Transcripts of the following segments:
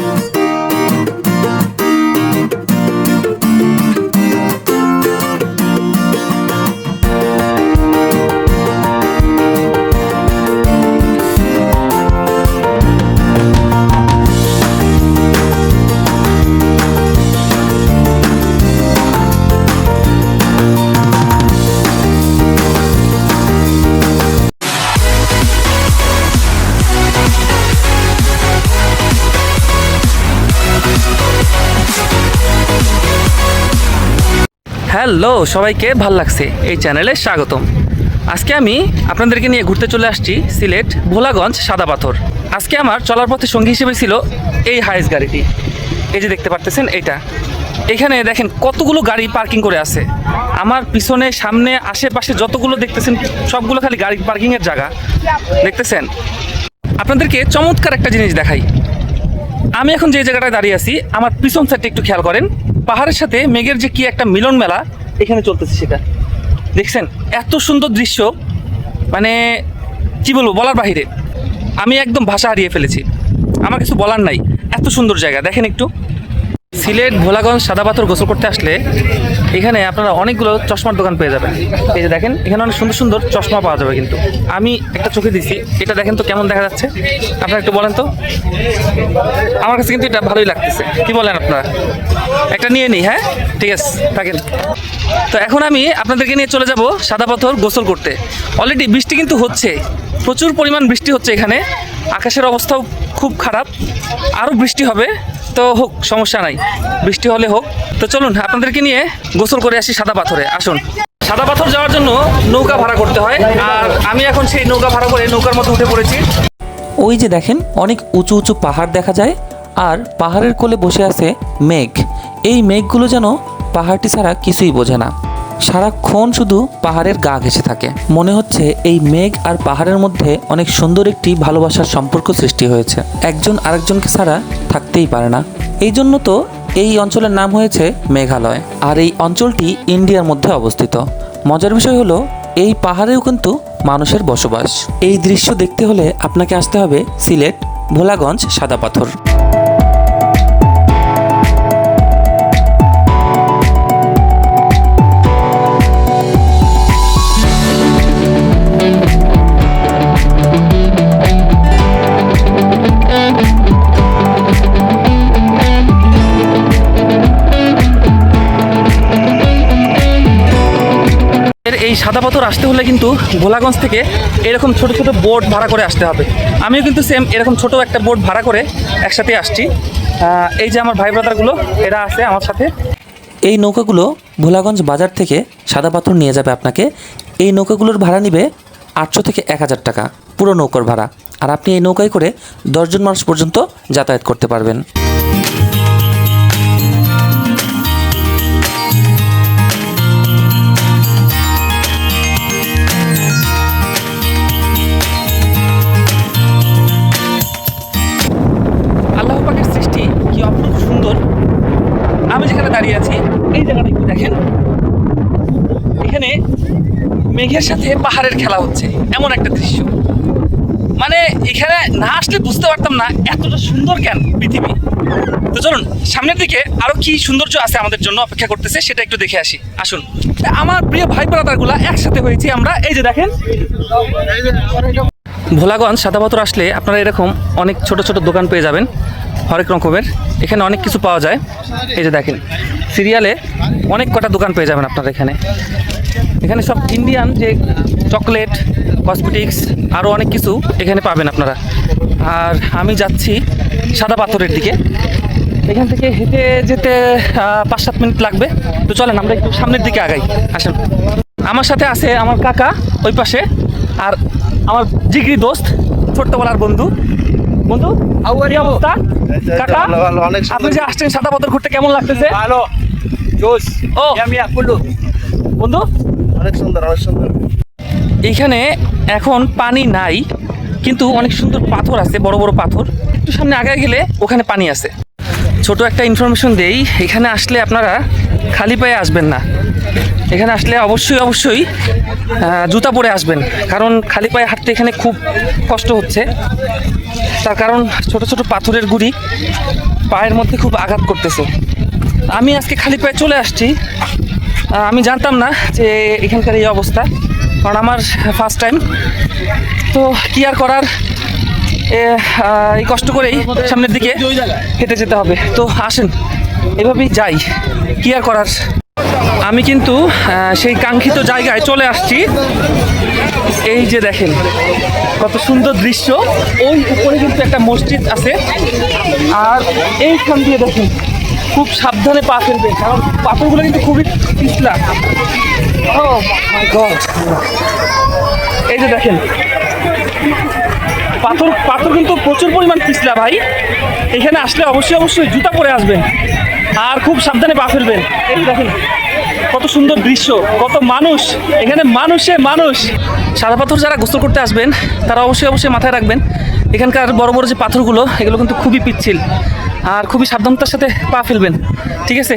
you hello, সবাইকে ভালো লাগছে। এই চ্যানেলে স্বাগতম। আজকে আমি আপনাদেরকে নিয়ে ঘুরতে চলে আসছি সিলেট ভোলাগঞ্জ সাদা পাথর। আজকে আমার চলার পথে সঙ্গী হিসেবে ছিল এই হাইস গাড়িটি। এই যে দেখতে পারতেছেন, এইটা। এখানে দেখেন কতগুলো গাড়ি পার্কিং করে আছে। আমার পিছনে, সামনে, আশেপাশে যতগুলো দেখতেছেন, সবগুলো খালি গাড়ি পার্কিংয়ের জায়গা। দেখতেছেন? আপনাদেরকে চমৎকার একটা জিনিস দেখাই। আমি এখন যে জায়গাটায় দাঁড়িয়ে আছি, আমার পিছন সাইডটা একটু খেয়াল করেন। পাহাড়ের সাথে মেঘের যে কি একটা মিলন মেলা, এখানে চলতেছে সেটা। দেখছেন? এত সুন্দর দৃশ্য মানে কি বলব, বলার বাহিরে। আমি একদম ভাষা হারিয়ে ফেলেছি। আমার কিছু বলার নাই। এত সুন্দর জায়গা, দেখেন একটু। সিলেট, ভোলাগঞ্জ, সাদা পাথর গোসল করতে আসলে এখানে আপনারা অনেকগুলো চশমার দোকান পেয়ে যাবেন। এই যে দেখেন, এখানে অনেক সুন্দর সুন্দর চশমা পাওয়া যাবে কিন্তু। আমি একটা চোখে দিছি, এটা দেখেন তো কেমন দেখা যাচ্ছে? আপনারা একটু বলেন তো। আমার কাছে কিন্তু এটা ভালোই লাগতেছে। কি বলেন আপনারা? একটা নিয়ে নিই হ্যাঁ? ঠিক আছে, থাকেন। তো এখন আমি আপনাদেরকে নিয়ে চলে যাব সাদা পাথর গোসল করতে। অলরেডি বৃষ্টি কিন্তু হচ্ছে, প্রচুর পরিমাণ বৃষ্টি হচ্ছে এখানে। আকাশের অবস্থাও খুব খারাপ, আরও বৃষ্টি হবে। তো হোক, সমস্যা নাই। বৃষ্টি হলে হোক। তো চলুন, আপনাদেরকে নিয়ে গোসল করে আসি সাদা পাথরে। আসুন। সাদা পাথর যাওয়ার জন্য নৌকা ভাড়া করতে হয়। আর আমি এখন সেই নৌকা ভাড়া করে নৌকার মতো উঠে পড়েছি। ওই যে দেখেন, অনেক উঁচু উঁচু পাহাড় দেখা যায়। আর পাহাড়ের কোলে বসে আছে মেঘ। এই মেঘগুলো যেন পাহাড়টি ছাড়া কিছুই বোঝে না। সারাক্ষণ শুধু পাহাড়ের গা ঘেসে থাকে। মনে হচ্ছে এই মেঘ আর পাহাড়ের মধ্যে অনেক সুন্দর একটি ভালোবাসার সম্পর্ক সৃষ্টি হয়েছে। একজন আরেকজনকে ছাড়া থাকতেই পারে না। এই জন্য তো এই অঞ্চলের নাম হয়েছে মেঘালয়। আর এই অঞ্চলটি ইন্ডিয়ার মধ্যে অবস্থিত। মজার বিষয় হলো, এই পাহাড়েও কিন্তু মানুষের বসবাস। এই দৃশ্য দেখতে হলে আপনাকে আসতে হবে সিলেট ভোলাগঞ্জ সাদা পাথর। সাদা পাথর আসতে হলে কিন্তু ভোলাগঞ্জ থেকে এরকম ছোট ছোট বোট ভাড়া করে আসতে হবে। আমিও কিন্তু সেম এরকম ছোট একটা বোট ভাড়া করে একসাথে আসছি। এই যে আমার ভাই ব্রাদারগুলো এরা আছে আমার সাথে। এই নৌকাগুলো ভোলাগঞ্জ বাজার থেকে সাদা পাথর নিয়ে যাবে আপনাকে। এই নৌকাগুলোর ভাড়া নিবে আটশো থেকে এক হাজার টাকা, পুরো নৌকার ভাড়া। আর আপনি এই নৌকায় করে দশজন মানুষ পর্যন্ত যাতায়াত করতে পারবেন। মেঘের সাথে পাহাড়ের খেলা হচ্ছে, এমন একটা দৃশ্য। মানে এখানে না আসলে বুঝতে পারতাম না এতটা সুন্দর কেন পৃথিবী। তো চলুন, সামনের দিকে আরও কি সৌন্দর্য আছে আমাদের জন্য অপেক্ষা করতেছে সেটা একটু দেখে আসি। আসুন। আমার প্রিয় ভাই ব্রাদারগুলা একসাথে হয়েছি আমরা। এই যে দেখেন। ভোলাগঞ্জ সাদাপাথর আসলে আপনারা এরকম অনেক ছোট ছোট দোকান পেয়ে যাবেন, হরেক রকমের। এখানে অনেক কিছু পাওয়া যায়। এই যে দেখেন, সিরিয়ালে অনেক কটা দোকান পেয়ে যাবেন আপনারা এখানে। এখানে সব ইন্ডিয়ান যে চকলেট কসমেটিক্স আরও অনেক কিছু এখানে পাবেন আপনারা। আর আমি যাচ্ছি সাদা পাথরের দিকে। এখান থেকে হেঁটে যেতে পাঁচ সাত মিনিট লাগবে। তো চলেন আমরা একটু সামনের দিকে আগাই। আসেন। আমার সাথে আছে আমার কাকা ওই পাশে আর আমার জিগরি দোস্ত ছোট্টবেলার বন্ধু। বন্ধু কি অবস্থা? কাকা। আপনি যে আসছেন সাদা পাথর ঘুরতে কেমন লাগতেছে? ভালো জোস ও। আমি বন্ধু অনেক সুন্দর অনেক সুন্দর। এইখানে এখন পানি নাই, কিন্তু অনেক সুন্দর পাথর আছে, বড় বড় পাথর। একটু সামনে আগে গেলে ওখানে পানি আছে। ছোট একটা ইনফরমেশন দেই, এখানে আসলে আপনারা খালি পায়ে আসবেন না। এখানে আসলে অবশ্যই অবশ্যই জুতা পরে আসবেন, কারণ খালি পায়ে হাঁটতে এখানে খুব কষ্ট হচ্ছে। তার কারণ ছোট ছোট পাথরের গুড়ি পায়ের মধ্যে খুব আঘাত করতেছে। আমি আজকে খালি পায়ে চলে আসছি। আমি জানতাম না যে এখানকার এই অবস্থা, কারণ আমার ফার্স্ট টাইম তো কি আর করার? এই কষ্ট করেই সামনের দিকে হেঁটে যেতে হবে। তো আসেন, এভাবেই যাই। কি আর করার? আমি কিন্তু সেই কাঙ্ক্ষিত জায়গায় চলে আসছি। এই যে দেখেন, কত সুন্দর দৃশ্য। ওই উপরে কিন্তু একটা মসজিদ আছে। আর এইখান দিয়ে দেখেন খুব সাবধানে পা ফেলবে, কারণ পাথরগুলো কিন্তু খুবই পিছলা। ও এই যে দেখেন, পাথর পাথর কিন্তু প্রচুর পরিমাণ পিছলা ভাই। এখানে আসলে অবশ্যই অবশ্যই জুতা পরে আসবেন, আর খুব সাবধানে পা ফেলবেন। এই দেখেন, কত সুন্দর দৃশ্য, কত মানুষ, এখানে মানুষে মানুষ। সাদা পাথর যারা গোসল করতে আসবেন, তারা অবশ্যই অবশ্যই মাথায় রাখবেন। এখানকার বড় বড় যে পাথরগুলো, এগুলো কিন্তু খুবই পিচ্ছিল। আর খুবই সাবধানতার সাথে পা ফেলবেন ঠিক আছে?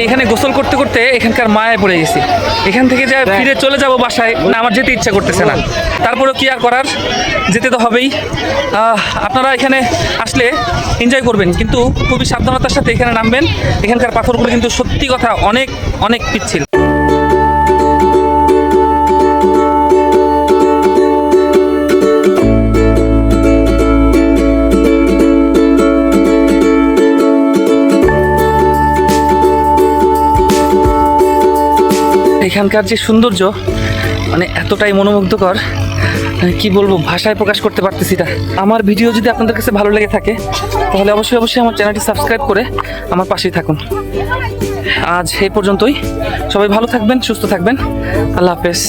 ভাই এখানে গোসল করতে করতে এখানকার মায়ায় পড়ে গেছি। এখান থেকে যে ফিরে চলে যাব বাসায় না আমার যেতে ইচ্ছা করতেছে না। তারপরেও কি আর করার? যেতে তো হবেই। আপনারা এখানে আসলে এনজয় করবেন কিন্তু খুবই সাবধানতার সাথে এখানে নামবেন। এখানকার পাথরগুলো কিন্তু সত্যি কথা অনেক অনেক পিচ্ছিল। এখানকার যে সৌন্দর্য মানে এতটাই মনোমুগ্ধকর মানে কি বলব, ভাষায় প্রকাশ করতে পারতেছি না। আমার ভিডিও যদি আপনাদের কাছে ভালো লেগে থাকে, তাহলে অবশ্যই অবশ্যই আমার চ্যানেলটি সাবস্ক্রাইব করে আমার পাশেই থাকুন। আজ এই পর্যন্তই। সবাই ভালো থাকবেন, সুস্থ থাকবেন। আল্লাহ হাফেজ।